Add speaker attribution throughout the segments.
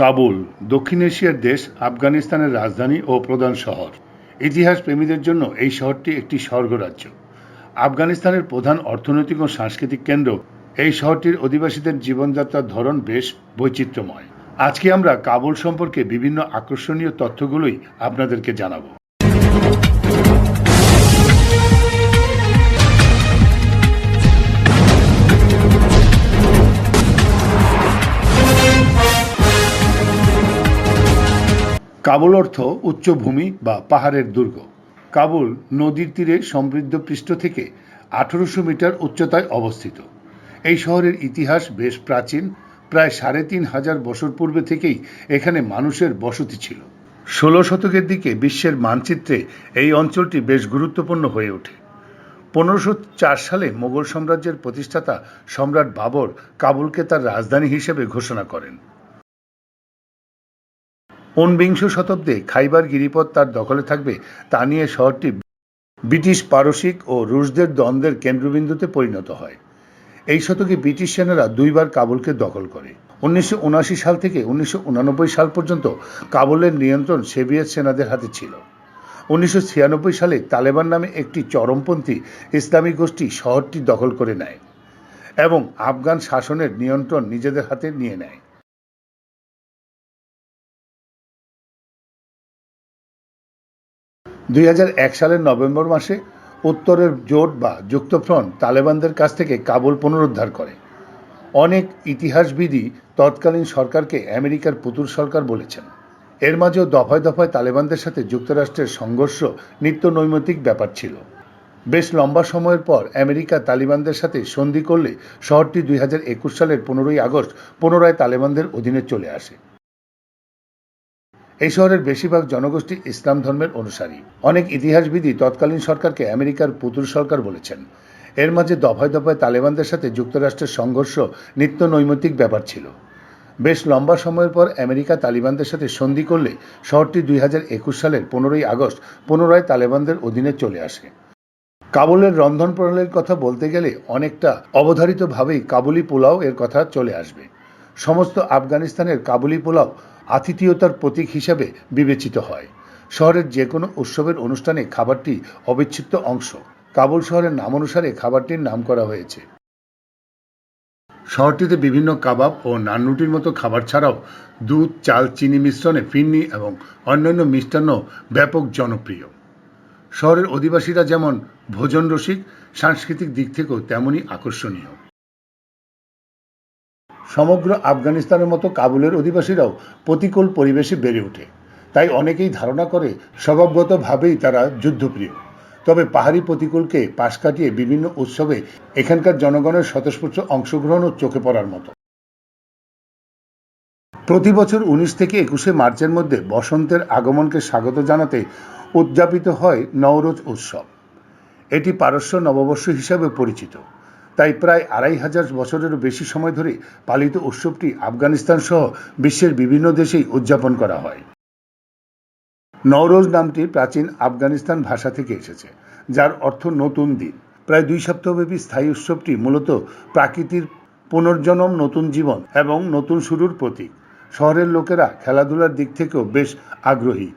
Speaker 1: কাবুল, দক্ষিণ এশিয়ার দেশ, আফগানিস্তানের রাজধানী ও প্রধান শহর। ইতিহাস প্রেমীদের জন্য এই শহরটি একটি স্বর্গরাজ্য। আফগানিস্তানের প্রধান অর্থনৈতিক ও সাংস্কৃতিক কেন্দ্র, এই শহরটির অধিবাসীদের জীবনযাত্রার ধরন বেশ বৈচিত্র্যময়। আজকে আমরা কাবুল সম্পর্কে বিভিন্ন আকর্ষণীয় তথ্যগুলোই আপনাদেরকে জানাব। কাবুল অর্থ উচ্চভূমি বা পাহাড়ের দুর্গ। কাবুল নদীর তীরে সমৃদ্ধ পৃষ্ঠ থেকে আঠারোশো মিটার উচ্চতায় অবস্থিত। এই শহরের ইতিহাস বেশ প্রাচীন, প্রায় সাড়ে তিন হাজার বছর পূর্বে থেকেই এখানে মানুষের বসতি ছিল। ষোলো শতকের দিকে বিশ্বের মানচিত্রে এই অঞ্চলটি বেশ গুরুত্বপূর্ণ হয়ে ওঠে। পনেরোশো চার সালে মোগল সাম্রাজ্যের প্রতিষ্ঠাতা সম্রাট বাবর কাবুলকে তার রাজধানী হিসেবে ঘোষণা করেন। ঊনবিংশ শতাব্দে খাইবার গিরিপথ তার দখলে থাকবে, তা নিয়ে শহরটি ব্রিটিশ পারসিক ও রুশদের দ্বন্দ্বের কেন্দ্রবিন্দুতে পরিণত হয়। এই শতকে ব্রিটিশ সেনারা দুইবার কাবুলকে দখল করে। উনিশশো উনআশি সাল থেকে উনিশশো সাল পর্যন্ত কাবুলের নিয়ন্ত্রণ সোভিয়েত সেনাদের হাতে ছিল। উনিশশো ছিয়ানব্বই সালে তালেবান নামে একটি চরমপন্থী ইসলামী গোষ্ঠী শহরটি দখল করে নেয় এবং আফগান শাসনের নিয়ন্ত্রণ নিজেদের হাতে নিয়ে নেয়। দুই হাজার এক সালের নভেম্বর মাসে উত্তরের জোট বা যুক্তফ্রন্ট তালেবানদের কাছ থেকে কাবুল পুনরুদ্ধার করে। অনেক ইতিহাসবিদই তৎকালীন সরকারকে আমেরিকার পুতুল সরকার বলেছেন। এর মাঝেও দফায় দফায় তালেবানদের সাথে যুক্তরাষ্ট্রের সংঘর্ষ নিত্য নৈমিত্তিক ব্যাপার ছিল। বেশ লম্বা সময়ের পর আমেরিকা তালিবানদের সাথে সন্ধি করলে শহরটি দুই হাজার একুশ সালের পনেরোই আগস্ট পুনরায় তালেবানদের অধীনে চলে আসে। এই শহরের বেশিরভাগ জনগোষ্ঠী ইসলাম ধর্মের অনুসারী। অনেক ইতিহাসবিদই তৎকালীন সরকারকে আমেরিকার পুতুল সরকার বলেছেন। এর মাঝে দফায় দফায় তালেবানদের সাথে যুক্তরাষ্ট্রের সংঘর্ষ, নিত্য নৈমিত্তিক ব্যাপার ছিল। বেশ লম্বা সময়ের পর আমেরিকা তালিবানদের সাথে সন্ধি করলে শহরটি দুই হাজার একুশ সালের পনেরোই আগস্ট পুনরায় তালেবানদের অধীনে চলে আসে। কাবুলের রন্ধন প্রণালীর কথা বলতে গেলে অনেকটা অবধারিতভাবেই কাবুলি পোলাও এর কথা চলে আসবে। সমস্ত আফগানিস্তানের কাবুলি পোলাও আতিথেয়তার প্রতীক হিসাবে বিবেচিত হয়। শহরের যে কোনো উৎসবের অনুষ্ঠানে খাবারটি অবিচ্ছেদ্য অংশ। কাবুল শহরের নাম অনুসারে খাবারটির নাম করা হয়েছে। শহরটিতে বিভিন্ন কাবাব ও নানরুটির মতো খাবার ছাড়াও দুধ, চাল, চিনি মিশ্রণে ফিন্নি এবং অন্যান্য মিষ্টান্ন ব্যাপক জনপ্রিয়। শহরের অধিবাসীরা যেমন ভোজন রসিক সাংস্কৃতিক দিক থেকেও তেমনই আকর্ষণীয়। সমগ্র আফগানিস্তানের মতো কাবুলের অধিবাসীরাও প্রতিকূল পরিবেশে বেড়ে ওঠে। তাই অনেকেই ধারণা করে, স্বভাবগতভাবেই তারা যুদ্ধপ্রিয়। তবে পাহাড়ি প্রতিকূলকে পাশ কাটিয়ে বিভিন্ন উৎসবে এখানকার জনগণের স্বতঃস্ফূর্ত অংশগ্রহণও চোখে পড়ার মতো। প্রতি বছর উনিশ থেকে একুশে মার্চের মধ্যে বসন্তের আগমনকে স্বাগত জানাতে উদযাপিত হয় নওরোজ উৎসব। এটি পারস্য নববর্ষ হিসাবে পরিচিত। তাই প্রায় আড়াই হাজার বছরেরও বেশি সময় ধরে পালিত উৎসবটি আফগানিস্তান সহ বিশ্বের বিভিন্ন দেশেই উদযাপন করা হয়। নওরোজ নামটি প্রাচীন আফগানিস্তান ভাষা থেকে এসেছে, যার অর্থ নতুন দিন। প্রায় দুই সপ্তাহব্যাপী স্থায়ী উৎসবটি মূলত প্রাকৃতির পুনর্জন্ম, নতুন জীবন এবং নতুন শুরুর প্রতীক। শহরের লোকেরা খেলাধুলার দিক থেকেও বেশ আগ্রহী।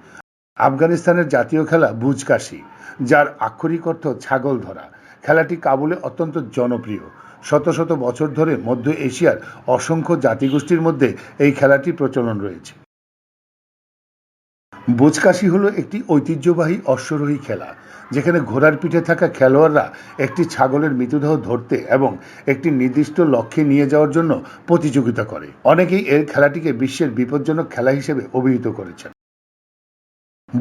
Speaker 1: আফগানিস্তানের জাতীয় খেলা বুজকাশি যার আক্ষরিক অর্থ ছাগল ধরা। খেলাটি কাবুলে অত্যন্ত জনপ্রিয়। শত শত বছর ধরে মধ্য এশিয়ার অসংখ্য জাতিগোষ্ঠীর মধ্যে এই খেলাটি প্রচলন রয়েছে। বোচকাশি হলো একটি ঐতিহ্যবাহী অশ্বরোহী খেলা, যেখানে ঘোড়ার পিঠে থাকা খেলোয়াড়রা একটি ছাগলের মৃতদেহ ধরতে এবং একটি নির্দিষ্ট লক্ষ্যে নিয়ে যাওয়ার জন্য প্রতিযোগিতা করে। অনেকেই এর খেলাটিকে বিশ্বের বিপজ্জনক খেলা হিসেবে অভিহিত করেছেন।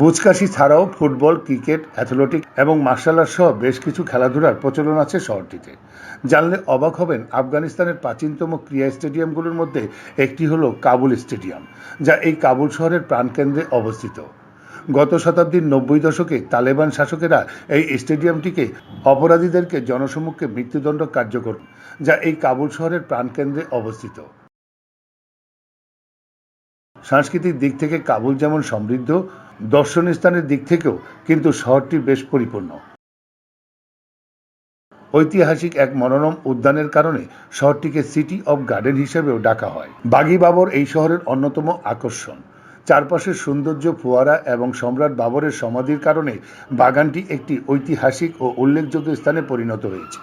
Speaker 1: বুচকাশি ছাড়াও ফুটবল, ক্রিকেট, অ্যাথলেটিক এবং মার্শাল আর্ট সহ বেশ কিছু খেলাধুলার প্রচলন আছে শহরটিতে। জানলে অবাক হবেন আফগানিস্তানের প্রাচীনতম ক্রীড়া স্টেডিয়ামগুলোর মধ্যে একটি হলো কাবুল স্টেডিয়াম, যা এই কাবুল শহরের প্রাণকেন্দ্রে অবস্থিত। গত শতাব্দীর নব্বই দশকে তালেবান শাসকেরা এই স্টেডিয়ামটিকে অপরাধীদেরকে জনসমক্ষে মৃত্যুদণ্ড কার্যকর, যা এই কাবুল শহরের প্রাণকেন্দ্রে অবস্থিত। সাংস্কৃতিক দিক থেকে কাবুল যেমন সমৃদ্ধ দর্শনীয় স্থানের দিক থেকেও কিন্তু শহরটি বেশ পরিপূর্ণ। ঐতিহাসিক এক মনোরম উদ্যানের কারণে শহরটিকে সিটি অব গার্ডেন হিসেবেও ডাকা হয়। বাগি বাবর এই শহরের অন্যতম আকর্ষণ। চারপাশের সৌন্দর্য ফোয়ারা এবং সম্রাট বাবরের সমাধির কারণে বাগানটি একটি ঐতিহাসিক ও উল্লেখযোগ্য স্থানে পরিণত হয়েছে।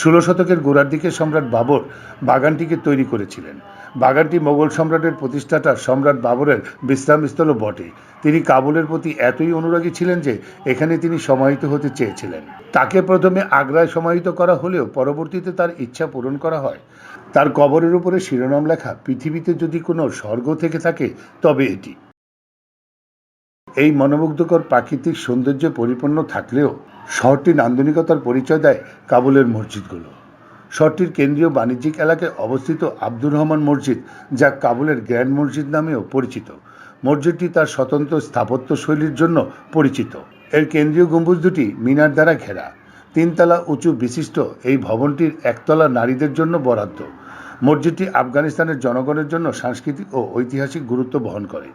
Speaker 1: ষোলো শতকের গোড়ার দিকে সম্রাট বাবর বাগানটিকে তৈরি করেছিলেন। বাগানটি মোগল সম্রাটের প্রতিষ্ঠাতা সম্রাট বাবরের বিশ্রামস্থলও বটে। তিনি কাবুলের প্রতি এতই অনুরাগী ছিলেন যে এখানে তিনি সমাহিত হতে চেয়েছিলেন। তাকে প্রথমে আগ্রায় সমাহিত করা হলেও পরবর্তীতে তার ইচ্ছা পূরণ করা হয়। তার কবরের উপরে শিরোনাম লেখা, পৃথিবীতে যদি কোনো স্বর্গ থেকে থাকে, তবে এটি। এই মনোমুগ্ধকর প্রাকৃতিক সৌন্দর্যে পরিপূর্ণ থাকলেও শহরটি নান্দনিকতার পরিচয় দেয় কাবুলের মসজিদগুলো। শহরটির কেন্দ্রীয় বাণিজ্যিক এলাকায় অবস্থিত আব্দুর রহমান মসজিদ, যা কাবুলের গ্র্যান্ড মসজিদ নামেও পরিচিত। মসজিদটি তার স্বতন্ত্র স্থাপত্য শৈলীর জন্য পরিচিত। এর কেন্দ্রীয় গম্বুজ দুটি মিনার দ্বারা ঘেরা। তিনতলা উঁচু বিশিষ্ট এই ভবনটির একতলা নারীদের জন্য বরাদ্দ। মসজিদটি আফগানিস্তানের জনগণের জন্য সাংস্কৃতিক ও ঐতিহাসিক গুরুত্ব বহন করে।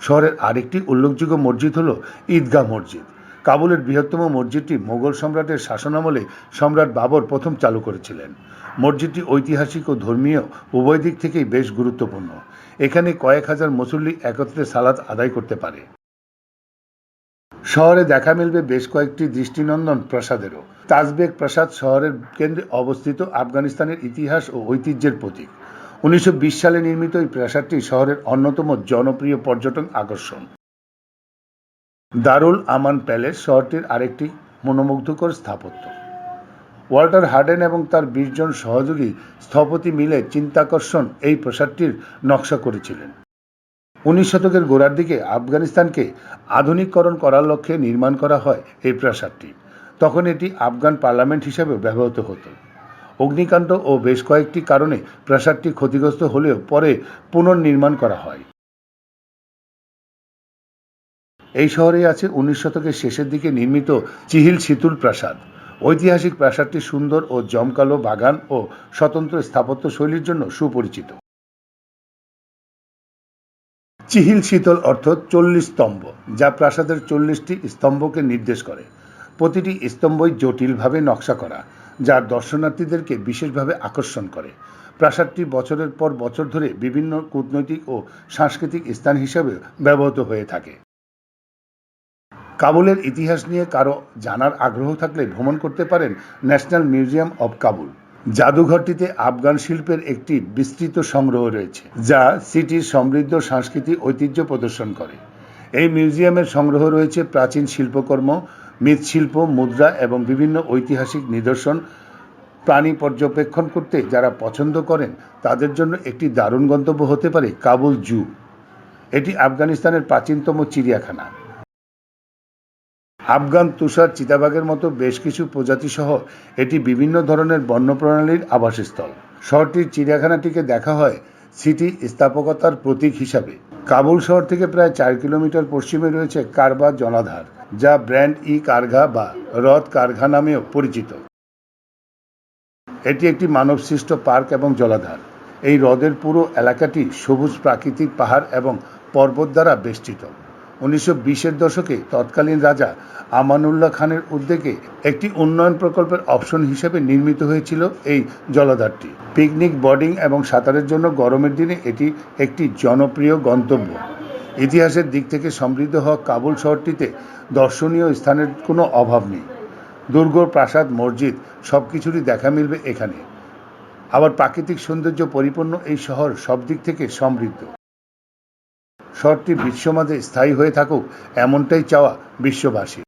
Speaker 1: শহরের আরেকটি উল্লেখযোগ্য মসজিদ হল ঈদগাহ মসজিদ। কাবুলের বৃহত্তম মসজিদটি মোগল সম্রাটের শাসনামলে সম্রাট বাবর প্রথম চালু করেছিলেন। মসজিদটি ঐতিহাসিক ও ধর্মীয়, উভয় দিক থেকেই বেশ গুরুত্বপূর্ণ। এখানে কয়েক হাজার মুসল্লি একত্রে সালাত আদায় করতে পারে। শহরে দেখা মিলবে বেশ কয়েকটি দৃষ্টিনন্দন প্রাসাদেরও। তাজবেগ প্রাসাদ শহরের কেন্দ্রে অবস্থিত আফগানিস্তানের ইতিহাস ও ঐতিহ্যের প্রতীক। উনিশশো বিশ সালে নির্মিত এই প্রাসাদটি শহরের অন্যতম জনপ্রিয় পর্যটন আকর্ষণ। দারুল আমান প্যালেস শহরটির আরেকটি মনোমুগ্ধকর স্থাপত্য। ওয়াল্টার হার্ডেন এবং তার বিশ জন সহযোগী স্থপতি মিলে চিন্তাকর্ষণ এই প্রাসাদটির নকশা করেছিলেন। উনিশ শতকের গোড়ার দিকে আফগানিস্তানকে আধুনিককরণ করার লক্ষ্যে নির্মাণ করা হয় এই প্রাসাদটি। তখন এটি আফগান পার্লামেন্ট হিসেবে ব্যবহৃত হতো। অগ্নিকাণ্ড ও বেশ কয়েকটি কারণে প্রাসাদটি ক্ষতিগ্রস্ত হলেও পরে পুনর্নির্মাণ করা হয়। এই শহরে আছে উনিশ শতকের শেষের দিকে নির্মিত চিহিল শীতুল প্রাসাদ। ঐতিহাসিক প্রাসাদটি সুন্দর ও জমকালো বাগান ও স্বতন্ত্র স্থাপত্য শৈলীর জন্য সুপরিচিত। চিহিল শীতল অর্থ চল্লিশ স্তম্ভ, যা প্রাসাদের চল্লিশটি স্তম্ভকে নির্দেশ করে। প্রতিটি স্তম্ভই জটিলভাবে নকশা করা। যা দর্শনার্থীদেরকে বিশেষভাবে আকর্ষণ করে। প্রাসাদটি বছরের পর বছর ধরে বিভিন্ন কূটনৈতিক ও সাংস্কৃতিক স্থান হিসাবে ব্যবহৃত হয়ে থাকে। কাবুলের ইতিহাস নিয়ে কারও জানার আগ্রহ থাকলে ভ্রমণ করতে পারেন ন্যাশনাল মিউজিয়াম অব কাবুল। জাদুঘরটিতে আফগান শিল্পের একটি বিস্তৃত সংগ্রহ রয়েছে, যা সিটির সমৃদ্ধ সাংস্কৃতিক ঐতিহ্য প্রদর্শন করে। এই মিউজিয়ামের সংগ্রহ রয়েছে প্রাচীন শিল্পকর্ম মৃৎশিল্প, মুদ্রা এবং বিভিন্ন ঐতিহাসিক নিদর্শন প্রাণী পর্যবেক্ষণ করতে যারা পছন্দ করেন, তাদের জন্য একটি দারুণ গন্তব্য হতে পারে কাবুল জু। এটি আফগানিস্তানের প্রাচীনতম চিড়িয়াখানা। আফগান তুষার চিতাবাঘের মতো বেশ কিছু প্রজাতি সহ এটি বিভিন্ন ধরনের বন্যপ্রাণীর আবাসস্থল। শহরটির চিড়িয়াখানাটিকে দেখা হয় সিটি স্থাপকতার প্রতীক হিসাবে। কাবুল শহর থেকে প্রায় চার কিলোমিটার পশ্চিমে রয়েছে কারবা জলাধার। যা ব্র্যান্ড ই কারঘা বা হ্রদ কারঘা নামেও পরিচিত। এটি একটি মানবসৃষ্ট পার্ক এবং জলাধার। এই হ্রদের পুরো এলাকাটি সবুজ প্রাকৃতিক পাহাড় এবং পর্বত দ্বারা বেষ্টিত। উনিশশো বিশের দশকে তৎকালীন রাজা আমানুল্লাহ খানের উদ্যোগে একটি উন্নয়ন প্রকল্পের অপশন হিসেবে নির্মিত হয়েছিল এই জলাধারটি। পিকনিক, বোর্ডিং এবং সাঁতারের জন্য গরমের দিনে এটি একটি জনপ্রিয় গন্তব্য। ইতিহাসের দিক থেকে সমৃদ্ধ হওয়া কাবুল শহরটিতে দর্শনীয় স্থানের কোনো অভাব নেই। দুর্গ, প্রাসাদ, মসজিদ সব কিছুরই দেখা মিলবে এখানে। আবার প্রাকৃতিক সৌন্দর্য পরিপূর্ণ এই শহর সব দিক থেকে সমৃদ্ধ। শহরটি বিশ্বমাঝে স্থায়ী হয়ে থাকুক এমনটাই চাওয়া বিশ্ববাসী।